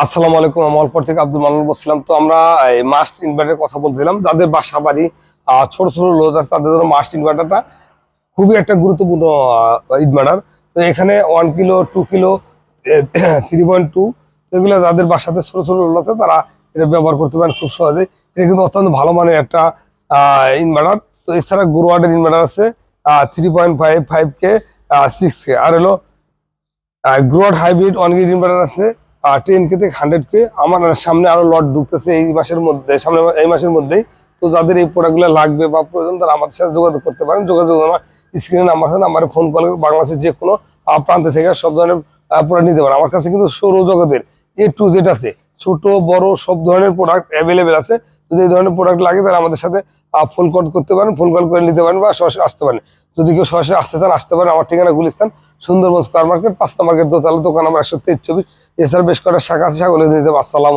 আসসালামু আলাইকুম, আমি অল্পর থেকে আব্দুল মান্নান বলছিলাম। তো আমরা মাস্ট ইনভার্টারের কথা বলছিলাম। যাদের বাসা বাড়ি ছোট ছোট লোক আছে, তাদের জন্য মাস্ট ইনভার্টারটা খুবই একটা গুরুত্বপূর্ণ ইনভার্টার তো এখানে one kilo two kilo three point two এগুলো যাদের বাসাতে ছোট ছোট লোক আছে, তারা এটা ব্যবহার করতে পারেন খুব সহজে এটা কিন্তু অত্যন্ত ভালো মানের একটা ইনভার্টার তো এছাড়া গুরুয়ার্ডের ইনভার্টার আছে three point five five K six K আর হলো grower hybrid on grid inverter আছে টেন কে থেকে হান্ড্রেড কে আমার সামনে আরও লট ঢুকতেছে এই মাসের মধ্যে, সামনে এই মাসের মধ্যেই। তো যাদের এই প্রোডাক্টগুলো লাগবে বা প্রয়োজন, তারা আমাদের সাথে যোগাযোগ করতে পারেন। যোগাযোগ আমার স্ক্রিনে নাম্বার আছে নাম্বারে ফোন কল বাংলাদেশের যে কোনো প্রান্তে প্রান্ত থেকে সব ধরনের প্রোডাক্ট নিতে পারেন। আমার কাছে কিন্তু সৌর জগতের এ টু জেড আছে। ছোট, বড় সব ধরনের প্রোডাক্ট অ্যাভেলেবেল আছে। যদি এই ধরনের প্রোডাক্ট লাগে, তাহলে আমাদের সাথে ফোন কল করতে পারেন ফোন কল করে নিতে পারেন বা সরাসরি আসতে পারেন। যদি কেউ সরাসরি আসতে চান, আসতে পারেন আমার ঠিকানা গুলিস্তান, সুন্দরবন স্কোয়ার মার্কেট পাঁচটা মার্কেট, দোতলা দোকান আমার একশো তেইশ, চব্বিশ। এছাড়া বেশ কয়েকটা শাখা আছে, সেগুলো নিতে আসসালাম